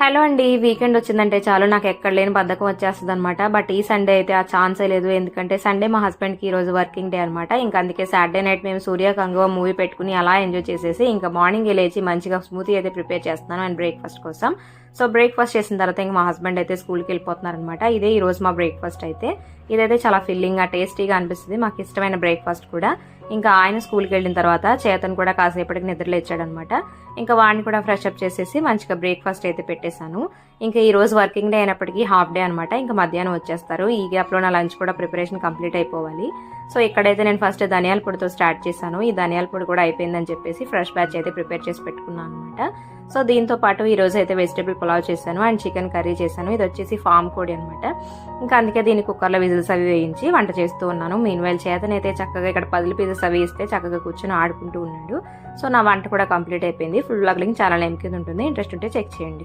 Hello అండి weekend వచ్చిందంటే చాలు. నాకు ఎక్కడ లేని బద్ధకం వచ్చేస్తుంది అనమాట బట్ ఈ సండే అయితే ఆ ఛాన్సే లేదు. ఎందుకంటే సండే మా హస్బెండ్కి ఈ రోజు వర్కింగ్ డే అనమాట ఇంకా అందుకే సాటర్డే నైట్ మేము సూర్య కంగువ మూవీ పెట్టుకుని అలా ఎంజాయ్ చేసేసి ఇంకా మార్నింగ్ లేచి మంచిగా స్మూతీ అయితే ప్రిపేర్ చేస్తున్నాను అండ్ బ్రేక్ఫాస్ట్ కోసం. సో బ్రేక్ఫాస్ట్ చేసిన తర్వాత ఇంకా మా హస్బెండ్ అయితే స్కూల్కి వెళ్ళిపోతున్నారు అనమాట ఇదే ఈ రోజు మా బ్రేక్ఫాస్ట్ అయితే. ఇదైతే చాలా ఫిల్లింగ్గా టేస్టీగా అనిపిస్తుంది. మాకు ఇష్టమైన బ్రేక్ఫాస్ట్ కూడా. ఇంకా ఆయన స్కూల్కి వెళ్ళిన తర్వాత చేతన్ కూడా కాసేపటికి నిద్రలో ఇచ్చాడనమాట ఇంకా వాడిని కూడా ఫ్రెష్ అప్ చేసేసి మంచిగా బ్రేక్ఫాస్ట్ అయితే పెట్టేశాను. ఇంకా ఈ రోజు వర్కింగ్ డే అయినప్పటికీ హాఫ్ డే అనమాట. ఇంకా మధ్యాహ్నం వచ్చేస్తారు. ఈ గ్యాప్లో నా లంచ్ కూడా ప్రిపరేషన్ కంప్లీట్ అయిపోవాలి. సో ఇక్కడైతే నేను ఫస్ట్ ధనియాల పొడితో స్టార్ట్ చేశాను. ఈ ధనియాల పొడి కూడా అయిపోయిందని చెప్పేసి ఫ్రెష్ బ్యాచ్ అయితే ప్రిపేర్ చేసి పెట్టుకున్నాను అనమాట. సో దీంతో పాటు ఈ రోజు అయితే వెజిటేబుల్ పులావ్ చేశాను అండ్ చికెన్ కర్రీ చేశాను. ఇది వచ్చేసి ఫామ్ కోడి అనమాట ఇంకా అందుకే దీన్ని కుక్కర్లో విజిల్స్ అవి వేయించి వంట చేస్తూ ఉన్నాను. మీన్ వైల్ చేతనైతే చక్కగా ఇక్కడ పదిలి పిజిల్స్ అవి ఇస్తే చక్కగా కూర్చొని ఆడుకుంటూ ఉన్నాడు. సో నా వంట కూడా కంప్లీట్ అయిపోయింది. ఫుల్ బ్లాగ్లింగ్ చాలా లైమ్ కింద ఉంటుంది. ఇంట్రెస్ట్ ఉంటే చెక్ చేయండి.